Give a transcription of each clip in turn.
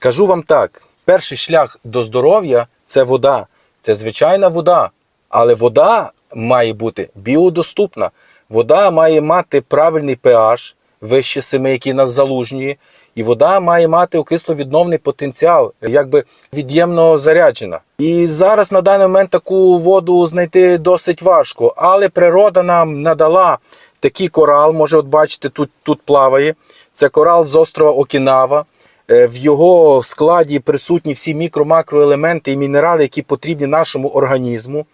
Кажу вам так: перший шлях до здоров'я це вода, це звичайна вода. Але вода має бути біодоступна. Вода має мати правильний pH, вище 7, який нас залужнює. І вода має мати окисловідновний потенціал, якби від'ємно заряджена. І зараз на даний момент таку воду знайти досить важко. Але природа нам надала такий корал, може, от бачите, тут, тут плаває. Це корал з острова Окінава. Е, В його складі присутні всі мікро-макроелементи і мінерали, які потрібні нашому організму.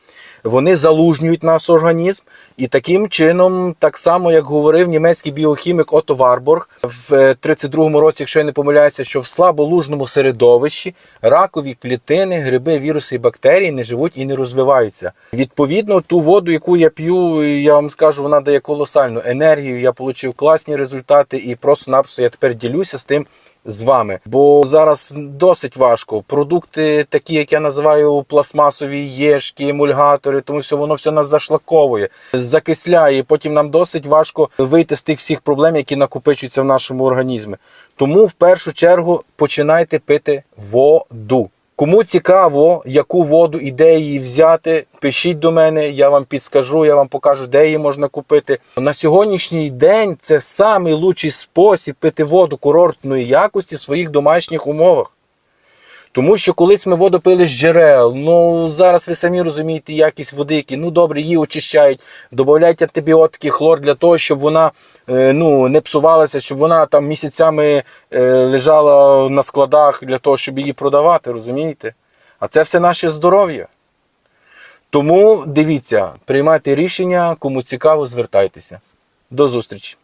Вони залужнюють наш організм, і таким чином, так само як говорив німецький біохімік Отто Варборг в 32-му році, якщо я не помиляюся, що в слаболужному середовищі ракові клітини, гриби, віруси і бактерії не живуть і не розвиваються. Відповідно, ту воду, яку я п'ю, я вам скажу, вона дає колосальну енергію. Я отримав класні результати, і просто-напросто я тепер ділюся з тим з вами. Бо зараз досить важко. Продукти, такі, як я називаю пластмасові єшки, емульгатори, тому що воно все нас зашлаковує, закисляє. Потім нам досить важко вийти з тих всіх проблем, які накопичуються в нашому організмі. Тому в першу чергу починайте пити воду. Кому цікаво, яку воду і де її взяти, пишіть до мене, я вам підскажу, я вам покажу, де її можна купити. На сьогоднішній день це найкращий спосіб пити воду курортної якості в своїх домашніх умовах. Тому що колись ми воду пили з джерел. Ну зараз ви самі розумієте якість води, які ну добре, її очищають, додають антибіотики, хлор для того, щоб вона е, ну, не псувалася, щоб вона там місяцями е, лежала на складах для того, щоб її продавати, розумієте? А це все наше здоров'я. Тому дивіться, приймайте рішення, кому цікаво, звертайтеся. До зустрічі!